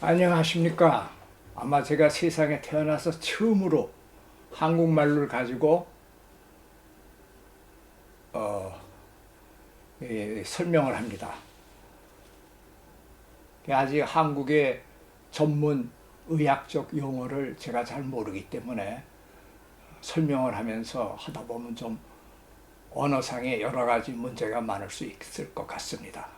안녕하십니까. 아마 제가 세상에 태어나서 처음으로 한국말을 가지고 어, 예, 설명을 합니다. 아직 한국의 전문 의학적 용어를 제가 잘 모르기 때문에 설명을 하면서 하다 보면 좀 언어상의 여러 가지 문제가 많을 수 있을 것 같습니다.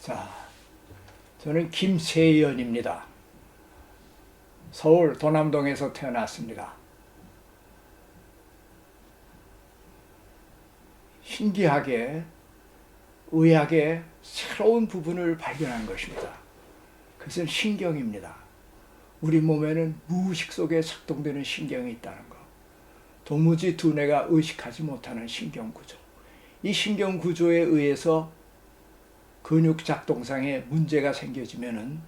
자, 저는 김세연입니다. 서울 도남동에서 태어났습니다. 신기하게 의학의 새로운 부분을 발견한 것입니다. 그것은 신경입니다. 우리 몸에는 무의식 속에 작동되는 신경이 있다는 것. 도무지 두뇌가 의식하지 못하는 신경 구조. 이 신경 구조에 의해서 근육 작동상에 문제가 생겨지면은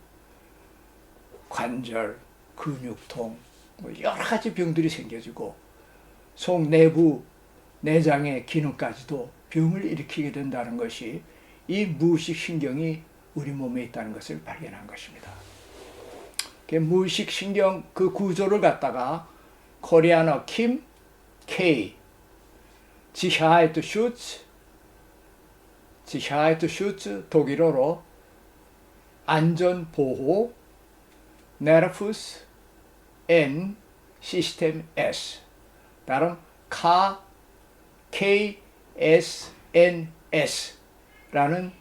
관절, 근육통, 뭐 여러 가지 병들이 생겨지고 속 내부 내장의 기능까지도 병을 일으키게 된다는 것이 이 무의식 신경이 우리 몸에 있다는 것을 발견한 것입니다. 그 무의식 신경 그 구조를 갖다가 코리아너 킴 K 지하이트 슈츠 슈츠 독일어로 안전 보호 네르푸스 N 시스템 S 다른 카 K S N S라는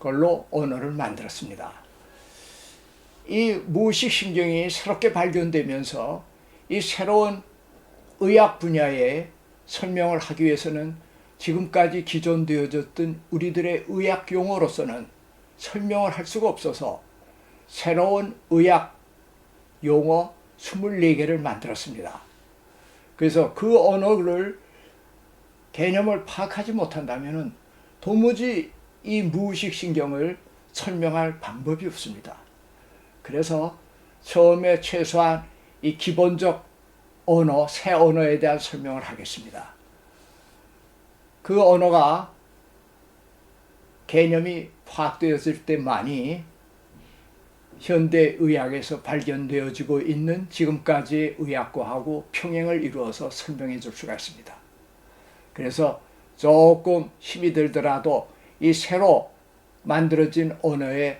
걸로 언어를 만들었습니다. 이 무의식 신경이 새롭게 발견되면서 이 새로운 의학 분야에 설명을 하기 위해서는 지금까지 기존되어졌던 우리들의 의학 용어로서는 설명을 할 수가 없어서 새로운 의학 용어 24개를 만들었습니다. 그래서 그 언어를 개념을 파악하지 못한다면 도무지 이 무의식 신경을 설명할 방법이 없습니다. 그래서 처음에 최소한 이 기본적 언어, 새 언어에 대한 설명을 하겠습니다. 그 언어가 개념이 파악되었을 때만이 현대 의학에서 발견되어지고 있는 지금까지의 의학과하고 평행을 이루어서 설명해 줄 수가 있습니다. 그래서 조금 힘이 들더라도 이 새로 만들어진 언어에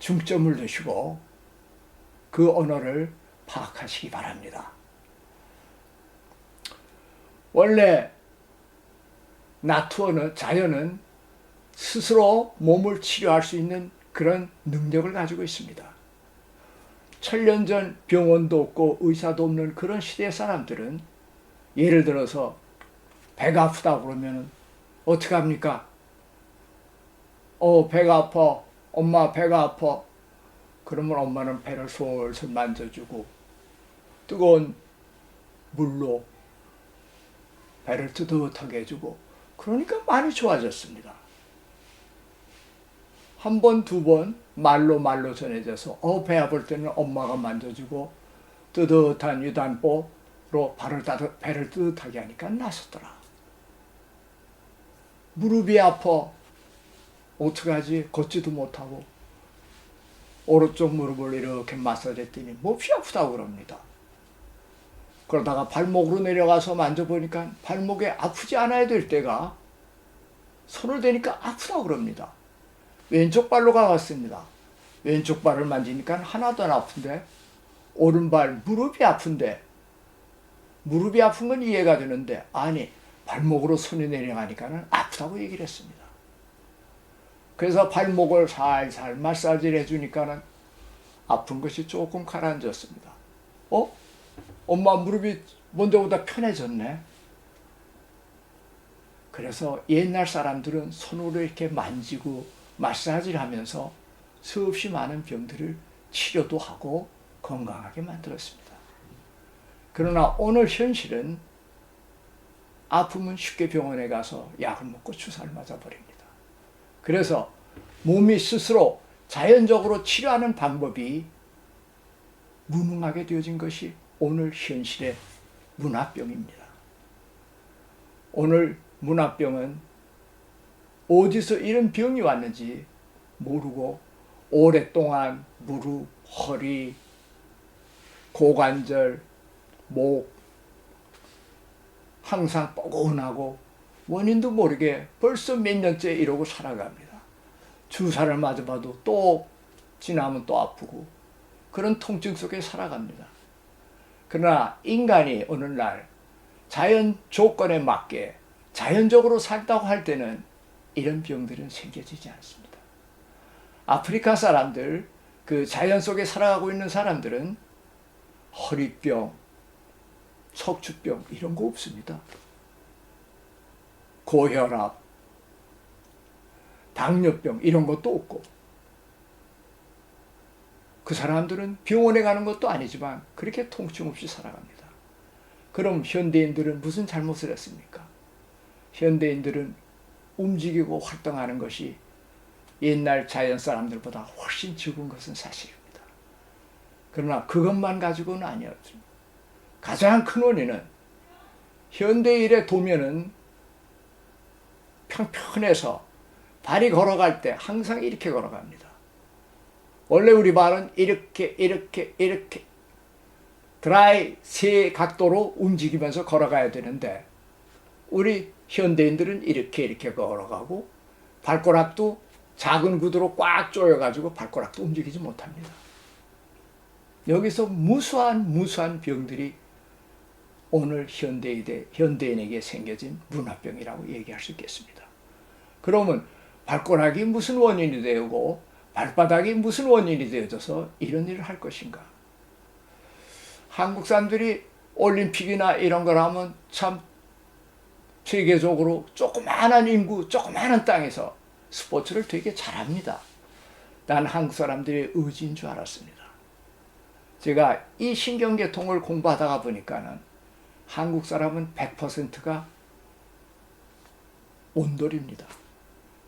중점을 두시고 그 언어를 파악하시기 바랍니다. 원래 나투어는 자연은 스스로 몸을 치료할 수 있는 그런 능력을 가지고 있습니다. 천년 전 병원도 없고 의사도 없는 그런 시대 사람들은 예를 들어서 배가 아프다 그러면 어떻게 합니까? 어, 배가 아파. 엄마 배가 아파. 그러면 엄마는 배를 솔솔 만져주고 뜨거운 물로 배를 뜨뜻하게 해주고 그러니까 많이 좋아졌습니다. 한 번, 두 번 말로 말로 전해져서 어, 배 아플 때는 엄마가 만져주고 뜨뜻한 유단보로 발을 따뜻, 배를 뜨뜻하게 하니까 나섰더라. 무릎이 아파. 어떡하지? 걷지도 못하고 오른쪽 무릎을 이렇게 마사지 했더니 몹시 아프다고 그럽니다. 그러다가 발목으로 내려가서 만져보니까 발목에 아프지 않아야 될 때가 손을 대니까 아프다고 그럽니다. 왼쪽 발로 가봤습니다. 왼쪽 발을 만지니까 하나도 안 아픈데 오른발 무릎이 아픈데 무릎이 아픈 건 이해가 되는데 아니 발목으로 손이 내려가니까는 아프다고 얘기를 했습니다. 그래서 발목을 살살 마사지를 해주니까는 아픈 것이 조금 가라앉았습니다. 어? 엄마 무릎이 먼저보다 편해졌네. 그래서 옛날 사람들은 손으로 이렇게 만지고 마사지를 하면서 수없이 많은 병들을 치료도 하고 건강하게 만들었습니다. 그러나 오늘 현실은 아프면 쉽게 병원에 가서 약을 먹고 주사를 맞아버립니다. 그래서 몸이 스스로 자연적으로 치료하는 방법이 무능하게 되어진 것이 오늘 현실의 문화병입니다. 오늘 문화병은 어디서 이런 병이 왔는지 모르고 오랫동안 무릎, 허리, 고관절, 목 항상 뻐근하고 원인도 모르게 벌써 몇 년째 이러고 살아갑니다. 주사를 맞아봐도 또 지나면 또 아프고 그런 통증 속에 살아갑니다. 그러나 인간이 어느 날 자연 조건에 맞게 자연적으로 살다고 할 때는 이런 병들은 생겨지지 않습니다. 아프리카 사람들, 그 자연 속에 살아가고 있는 사람들은 허리병, 척추병 이런 거 없습니다. 고혈압, 당뇨병 이런 것도 없고 그 사람들은 병원에 가는 것도 아니지만 그렇게 통증 없이 살아갑니다. 그럼 현대인들은 무슨 잘못을 했습니까? 현대인들은 움직이고 활동하는 것이 옛날 자연 사람들보다 훨씬 적은 것은 사실입니다. 그러나 그것만 가지고는 아니었습니다. 가장 큰 원인은 현대인의 도면은 평평해서 발이 걸어갈 때 항상 이렇게 걸어갑니다. 원래 우리 발은 이렇게 이렇게 이렇게 드라이 세 각도로 움직이면서 걸어가야 되는데 우리 현대인들은 이렇게 이렇게 걸어가고 발가락도 작은 구두로 꽉 조여가지고 발가락도 움직이지 못합니다. 여기서 무수한 무수한 병들이 오늘 현대인에, 현대인에게 생겨진 문화병이라고 얘기할 수 있겠습니다. 그러면 발가락이 무슨 원인이 되고 발바닥이 무슨 원인이 되어져서 이런 일을 할 것인가? 한국 사람들이 올림픽이나 이런 걸 하면 참 세계적으로 조그마한 인구, 조그마한 땅에서 스포츠를 되게 잘합니다. 난 한국 사람들의 의지인 줄 알았습니다. 제가 이 신경계통을 공부하다가 보니까는 한국 사람은 100%가 온돌입니다.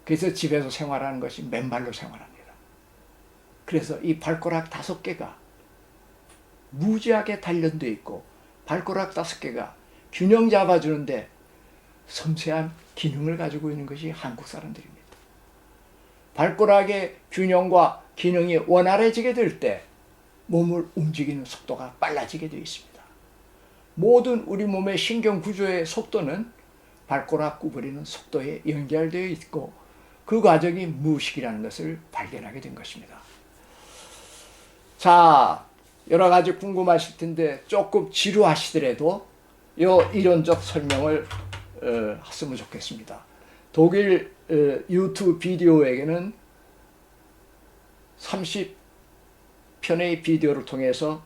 그래서 집에서 생활하는 것이 맨발로 생활합니다. 그래서 이 발가락 다섯 개가 무지하게 단련되어 있고 발가락 다섯 개가 균형 잡아주는데 섬세한 기능을 가지고 있는 것이 한국 사람들입니다. 발가락의 균형과 기능이 원활해지게 될 때 몸을 움직이는 속도가 빨라지게 되어 있습니다. 모든 우리 몸의 신경 구조의 속도는 발가락 구부리는 속도에 연결되어 있고 그 과정이 무의식이라는 것을 발견하게 된 것입니다. 자, 여러 가지 궁금하실 텐데 조금 지루하시더라도 요 이론적 설명을 어, 했으면 좋겠습니다. 독일 어, 유튜브 비디오에게는 30편의 비디오를 통해서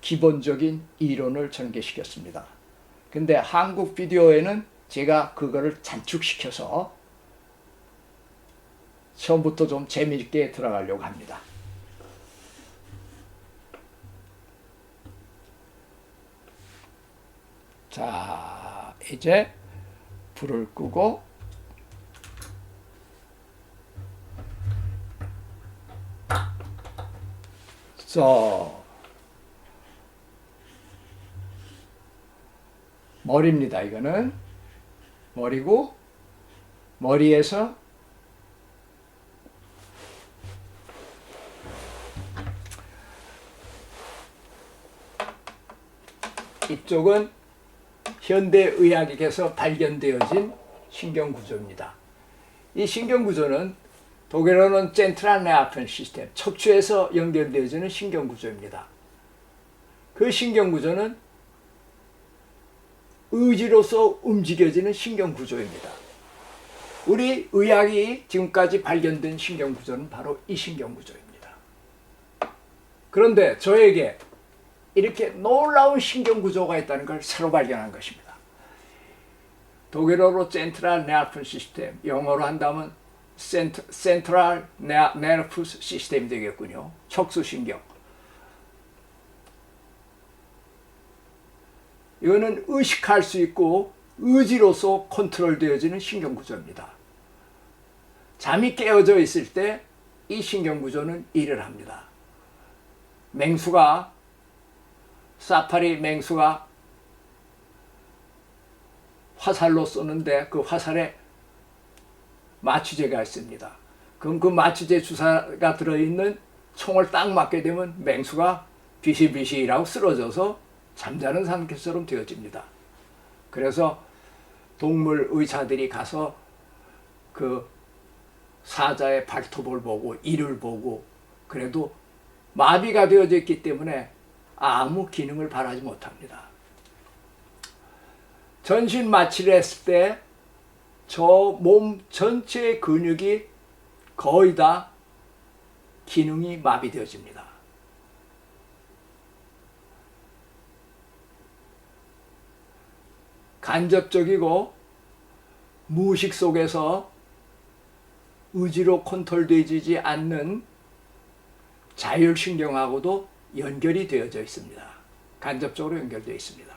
기본적인 이론을 전개시켰습니다. 근데 한국 비디오에는 제가 그거를 단축시켜서 처음부터 좀 재미있게 들어가려고 합니다. 자, 이제 불을 끄고 자, 머리입니다. 이거는 머리고 머리에서 이쪽은 현대의학에서 발견되어진 신경구조입니다. 이 신경구조는 독일어는 젠트랄 네아픈 시스템, 척추에서 연결되어지는 신경구조입니다. 그 신경구조는 의지로서 움직여지는 신경구조입니다. 우리 의학이 지금까지 발견된 신경구조는 바로 이 신경구조입니다. 그런데 저에게 이렇게 놀라운 신경구조가 있다는 걸 새로 발견한 것입니다. 독일어로 센트럴 네아픈 시스템, 영어로 한다면 센트, 센트럴 네르푸스 시스템이 되겠군요. 척수신경. 이거는 의식할 수 있고 의지로서 컨트롤되어지는 신경구조입니다. 잠이 깨어져 있을 때 이 신경구조는 일을 합니다. 맹수가 사파리 맹수가 화살로 쏘는데 그 화살에 마취제가 있습니다. 그럼 그 마취제 주사가 들어있는 총을 딱 맞게 되면 맹수가 비시비시라고 쓰러져서 잠자는 상태처럼 되어집니다. 그래서 동물 의사들이 가서 그 사자의 발톱을 보고 이를 보고 그래도 마비가 되어져 있기 때문에 아무 기능을 발하지 못합니다. 전신 마취를 했을 때 저 몸 전체의 근육이 거의 다 기능이 마비되어집니다. 간접적이고 무의식 속에서 의지로 컨트롤되지 않는 자율신경하고도 연결이 되어져 있습니다. 간접적으로 연결되어 있습니다.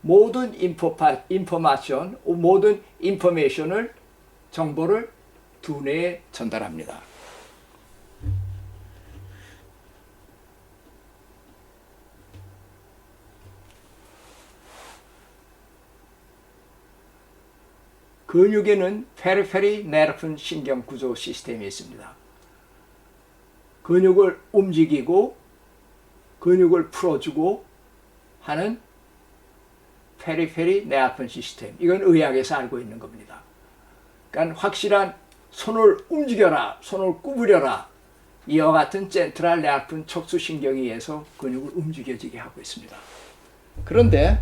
모든 인포파, 인포마션, 모든 인포메이션을 정보를 두뇌에 전달합니다. 근육에는 페리페리 네르픈 신경 구조 시스템이 있습니다. 근육을 움직이고 근육을 풀어주고 하는 페리페리 네아픈 시스템. 이건 의학에서 알고 있는 겁니다. 그러니까 확실한 손을 움직여라, 손을 구부려라. 이와 같은 센트럴 네아픈 척수신경에 의해서 근육을 움직여지게 하고 있습니다. 그런데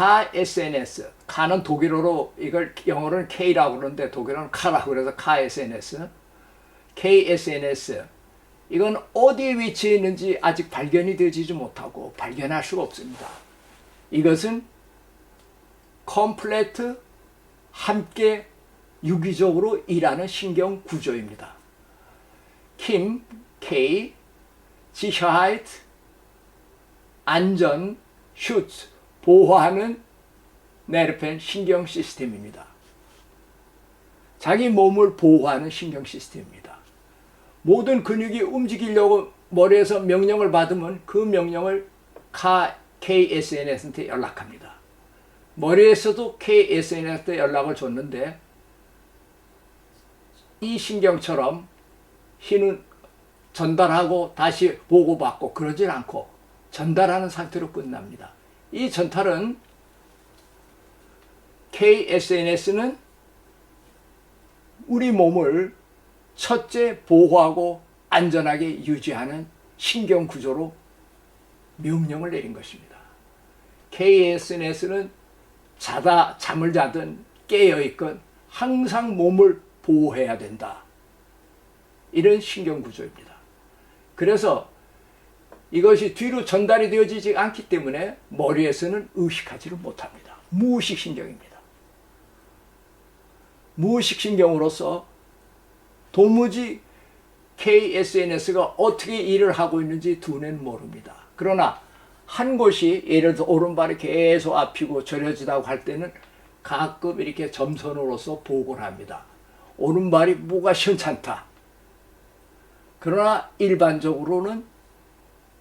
카 SNS, 카는 독일어로 이걸 영어로는 K라고 그러는데 독일어는 카라고 그래서 카 SNS, KSNS 이건 어디에 위치해 있는지 아직 발견이 되지 못하고 발견할 수가 없습니다. 이것은 컴플레트 함께 유기적으로 일하는 신경 구조입니다. 킴, K, 지샤하이트, 안전, 슈츠, 보호하는 네르펜 신경 시스템입니다. 자기 몸을 보호하는 신경 시스템입니다. 모든 근육이 움직이려고 머리에서 명령을 받으면 그 명령을 KSNS한테 연락합니다. 머리에서도 KSNS한테 연락을 줬는데 이 신경처럼 힘은 전달하고 다시 보고받고 그러질 않고 전달하는 상태로 끝납니다. 이 전달은 KSNS는 우리 몸을 첫째 보호하고 안전하게 유지하는 신경 구조로 명령을 내린 것입니다. KSNS는 자다 잠을 자든 깨어 있건 항상 몸을 보호해야 된다. 이런 신경 구조입니다. 그래서 이것이 뒤로 전달이 되어지지 않기 때문에 머리에서는 의식하지를 못합니다. 무의식 신경입니다. 무의식 신경으로서 도무지 KSNS가 어떻게 일을 하고 있는지 두뇌는 모릅니다. 그러나 한 곳이 예를 들어 오른발이 계속 아프고 저려지다고 할 때는 가끔 이렇게 점선으로서 보고를 합니다. 오른발이 뭐가 시원찮다. 그러나 일반적으로는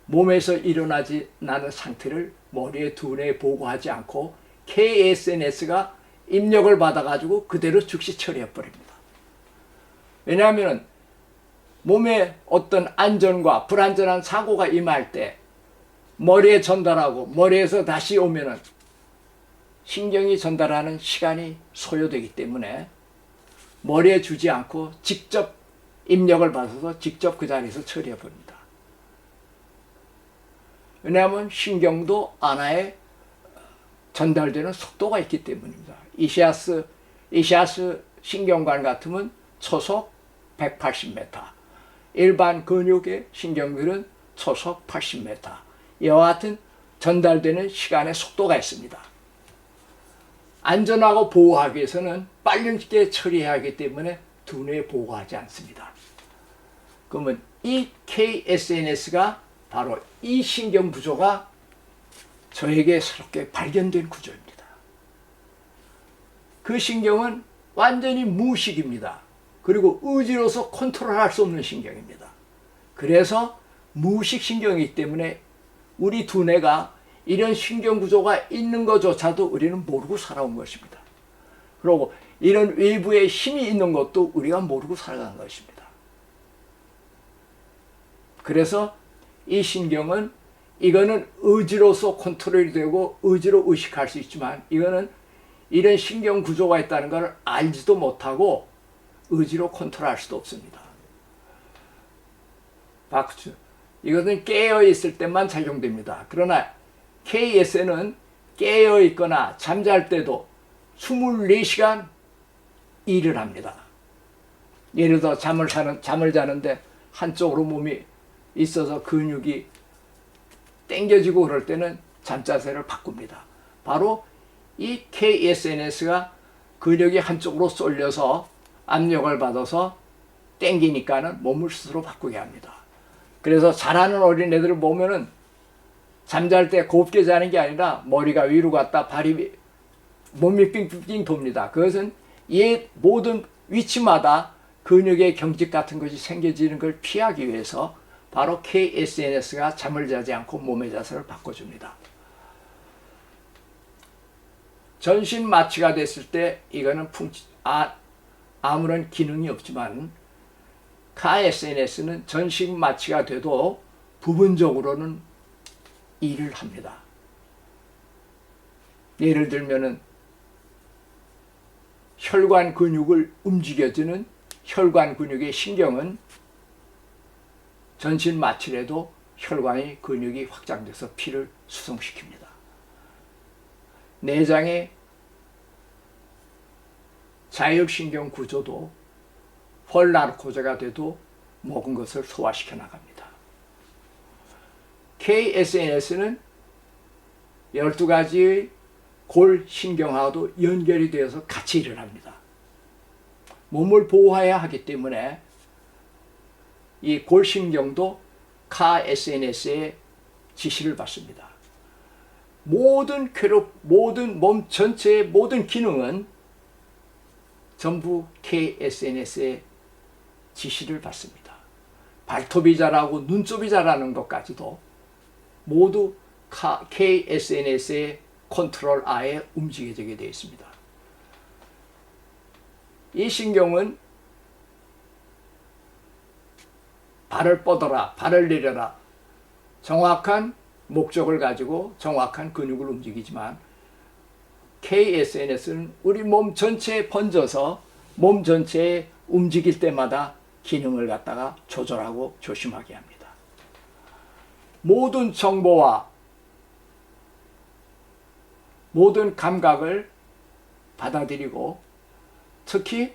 몸에서 일어나지 않는 상태를 머리에 두뇌에 보고하지 않고 KSNS가 입력을 받아가지고 그대로 즉시 처리해버립니다. 왜냐하면 몸에 어떤 안전과 불안전한 사고가 임할 때 머리에 전달하고 머리에서 다시 오면은 신경이 전달하는 시간이 소요되기 때문에 머리에 주지 않고 직접 입력을 받아서 직접 그 자리에서 처리해 버립니다. 왜냐하면 신경도 안하에 전달되는 속도가 있기 때문입니다. 이시아스, 이시아스 신경관 같으면 초속 180m, 일반 근육의 신경들은 초속 80m. 이와 같은 전달되는 시간의 속도가 있습니다. 안전하고 보호하기 위해서는 빨리 처리해야 하기 때문에 두뇌에 보호하지 않습니다. 그러면 이 KSNS가 바로 이 신경 구조가 저에게 새롭게 발견된 구조입니다. 그 신경은 완전히 무식입니다. 그리고 의지로서 컨트롤할 수 없는 신경입니다. 그래서 무식 신경이기 때문에 우리 두뇌가 이런 신경 구조가 있는 것조차도 우리는 모르고 살아온 것입니다. 그리고 이런 외부의 힘이 있는 것도 우리가 모르고 살아간 것입니다. 그래서 이 신경은 이거는 의지로서 컨트롤이 되고 의지로 의식할 수 있지만 이거는 이런 신경 구조가 있다는 걸 알지도 못하고 의지로 컨트롤할 수도 없습니다. 박수. 이것은 깨어 있을 때만 작용됩니다. 그러나 KS는 깨어 있거나 잠잘 때도 24시간 일을 합니다. 예를 들어 잠을 자는 잠을 자는데 한쪽으로 몸이 있어서 근육이 땡겨지고 그럴 때는 잠자세를 바꿉니다. 바로 이 KSNS가 근육이 한쪽으로 쏠려서 압력을 받아서 땡기니까는 몸을 스스로 바꾸게 합니다. 그래서 잘하는 어린애들을 보면은 잠잘 때 곱게 자는 게 아니라 머리가 위로 갔다 발이 몸이 빙빙 돕니다. 그것은 이 모든 위치마다 근육의 경직 같은 것이 생겨지는 걸 피하기 위해서 바로 KSNS가 잠을 자지 않고 몸의 자세를 바꿔줍니다. 전신 마취가 됐을 때 이거는 풍치, 아, 아무런 기능이 없지만 KSNS는 전신 마취가 돼도 부분적으로는 일을 합니다. 예를 들면은 혈관 근육을 움직여주는 혈관 근육의 신경은 전신 마취래도 혈관의 근육이 확장돼서 피를 수송시킵니다. 내장의 자율신경 구조도 펄나르코제가 돼도 먹은 것을 소화시켜 나갑니다. KSNS는 12가지의 골 신경하고도 연결이 되어서 같이 일을 합니다. 몸을 보호해야 하기 때문에 이 골신경도 KSNS의 지시를 받습니다. 모든 쾌록, 모든 몸 전체의 모든 기능은 전부 KSNS의 지시를 받습니다. 발톱이 자라고 눈썹이 자라는 것까지도 모두 KSNS의 컨트롤 아에 움직여지게 되어 있습니다. 이 신경은 발을 뻗어라, 발을 내려라. 정확한 목적을 가지고 정확한 근육을 움직이지만 KSNS는 우리 몸 전체에 번져서 몸 전체에 움직일 때마다 기능을 갖다가 조절하고 조심하게 합니다. 모든 정보와 모든 감각을 받아들이고 특히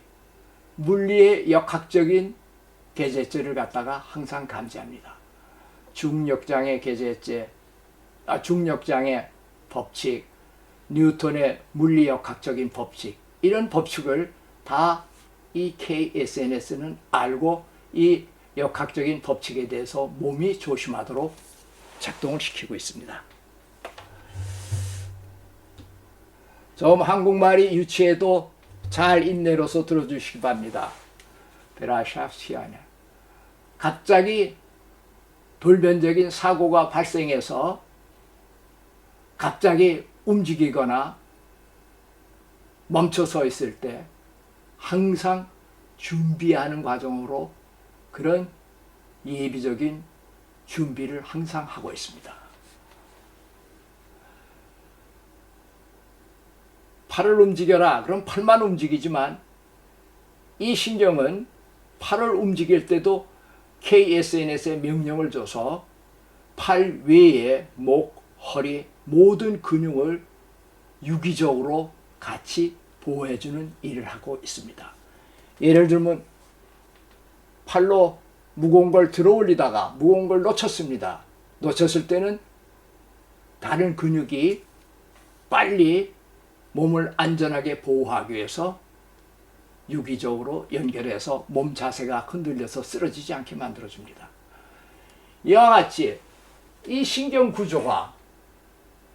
물리의 역학적인 계제제를 갖다가 항상 감지합니다. 중력장의 계제제, 아, 중력장의 법칙, 뉴턴의 물리역학적인 법칙, 이런 법칙을 다 이 KSNS는 알고 이 역학적인 법칙에 대해서 몸이 조심하도록 작동을 시키고 있습니다. 좀 한국말이 유치해도 잘 인내로서 들어주시기 바랍니다. 베라샤시아냐. 갑자기 돌변적인 사고가 발생해서 갑자기 움직이거나 멈춰 서 있을 때 항상 준비하는 과정으로 그런 예비적인 준비를 항상 하고 있습니다. 팔을 움직여라. 그럼 팔만 움직이지만 이 신경은 팔을 움직일 때도 KSNS에 명령을 줘서 팔 외에 목, 허리 모든 근육을 유기적으로 같이 보호해주는 일을 하고 있습니다. 예를 들면 팔로 무거운 걸 들어 올리다가 무거운 걸 놓쳤습니다. 놓쳤을 때는 다른 근육이 빨리 몸을 안전하게 보호하기 위해서 유기적으로 연결해서 몸 자세가 흔들려서 쓰러지지 않게 만들어줍니다. 이와 같이 이 신경 구조가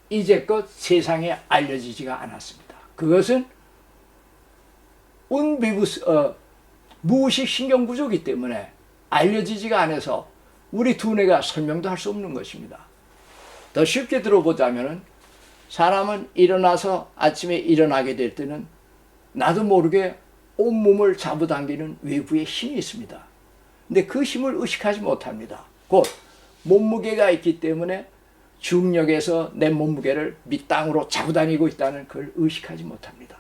이제껏 세상에 알려지지가 않았습니다. 그것은 운비부스, 어, 무의식 신경 구조이기 때문에 알려지지가 않아서 우리 두뇌가 설명도 할 수 없는 것입니다. 더 쉽게 들어보자면은 사람은 일어나서 아침에 일어나게 될 때는 나도 모르게 온몸을 잡아당기는 외부의 힘이 있습니다. 근데 그 힘을 의식하지 못합니다. 곧 몸무게가 있기 때문에 중력에서 내 몸무게를 밑땅으로 잡아당기고 있다는 걸 의식하지 못합니다.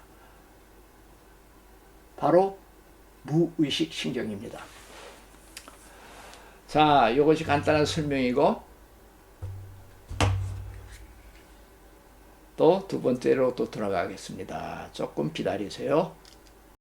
바로 무의식 신경입니다. 자, 이것이 간단한 설명이고 또 두 번째로 또 들어가겠습니다. 조금 기다리세요.